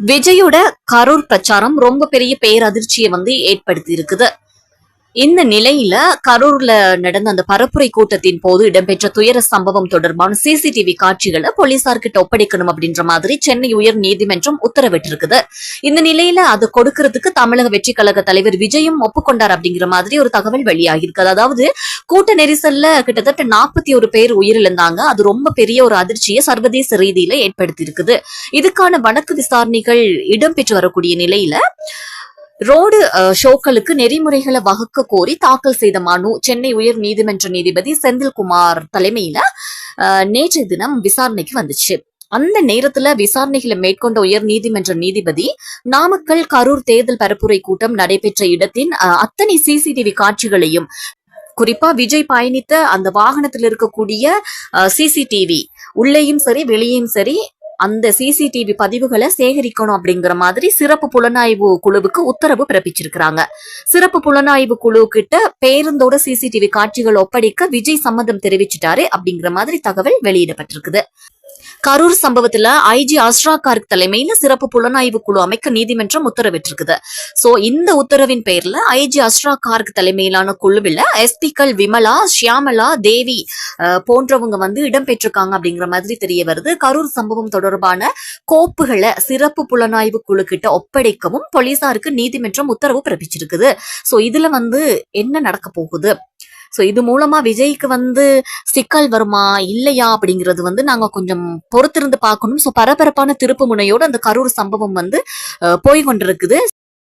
விஜயோட கரூர் பிரச்சாரம் ரொம்ப பெரிய பேரதிர்ச்சியை வந்து ஏற்படுத்தி இருக்குது இந்த நிலையில கரூர்ல நடந்த அந்த பரப்புரை கூட்டத்தின் போது இடம்பெற்ற துயர சம்பவம் தொடர்பான சிசிடிவி காட்சிகளை போலீசார்கிட்ட ஒப்படைக்கணும் அப்படின்ற மாதிரி சென்னை உயர் நீதிமன்றம் உத்தரவிட்டிருக்குது. இந்த நிலையில அது கொடுக்கறதுக்கு தமிழக வெற்றி கழக தலைவர் விஜயும் ஒப்புக்கொண்டார் அப்படிங்கிற மாதிரி ஒரு தகவல் வெளியாகிருக்கு அதாவது கூட்ட நெரிசல்ல கிட்டத்தட்ட நாற்பத்தி ஒரு பேர் உயிரிழந்தாங்க. அது ரொம்ப பெரிய ஒரு அதிர்ச்சியை சர்வதேச ரீதியில ஏற்படுத்தி இருக்குது இதுக்கான வழக்கு விசாரணைகள் இடம்பெற்று வரக்கூடிய நிலையில ரோடு அஹ், ஷோக்களுக்கு நெறிமுறைகளை வகுக்க கோரி தாக்கல் செய்த மனு சென்னை உயர் நீதிமன்ற நீதிபதி செந்தில்குமார் தலைமையில நேற்றைய தினம் விசாரணைக்கு வந்துச்சு. அந்த நேரத்துல விசாரணைகளை மேற்கொண்ட உயர் நீதிமன்ற நீதிபதி நாமக்கல் கரூர் தேர்தல் பரப்புரை கூட்டம் நடைபெற்ற இடத்தின் அஹ், அத்தனை சிசிடிவி காட்சிகளையும் குறிப்பா விஜய் பயணித்த அந்த வாகனத்தில் இருக்கக்கூடிய சிசிடிவி உள்ளேயும் சரி வெளியேயும் சரி அந்த சிசிடிவி பதிவுகளை சேகரிக்கணும் அப்படிங்கிற மாதிரி சிறப்பு புலனாய்வு குழுவுக்கு உத்தரவு பிறப்பிச்சிருக்கிறாங்க. சிறப்பு புலனாய்வு குழு கிட்ட பேருந்தோட சிசிடிவி காட்சிகள் ஒப்படைக்க விஜய் சம்மதம் தெரிவிச்சிட்டாரு அப்படிங்கிற மாதிரி தகவல் வெளியிடப்பட்டிருக்குது. கரூர் சம்பவத்துல ஐஜி அஸ்ரா கார்க் தலைமையில சிறப்பு புலனாய்வு குழு அமைக்க நீதிமன்றம் உத்தரவிட்டிருக்குது. சோ இந்த உத்தரவின் பேர்ல ஐஜி அஸ்ரா கார்க் தலைமையிலான குழுவில் எஸ்பிக்கள் விமலா ஷியாமலா தேவி போன்றவங்க வந்து இடம்பெற்றிருக்காங்க அப்படிங்கிற மாதிரி தெரிய வருது. கரூர் சம்பவம் தொடர்பான கோப்புகளை சிறப்பு புலனாய்வு குழு கிட்ட ஒப்படைக்கவும் போலீசாருக்கு நீதிமன்றம் உத்தரவு பிறப்பிச்சிருக்குது. சோ இதுல வந்து என்ன நடக்க போகுது? ஸோ இது மூலமா விஜய்க்கு வந்து சிக்கல் வருமா இல்லையா அப்படிங்கிறது வந்து நாங்க கொஞ்சம் பொறுத்திருந்து பார்க்கணும். ஸோ பரபரப்பான திருப்பு முனையோடு அந்த கரூர் சம்பவம் வந்து போய் கொண்டிருக்குது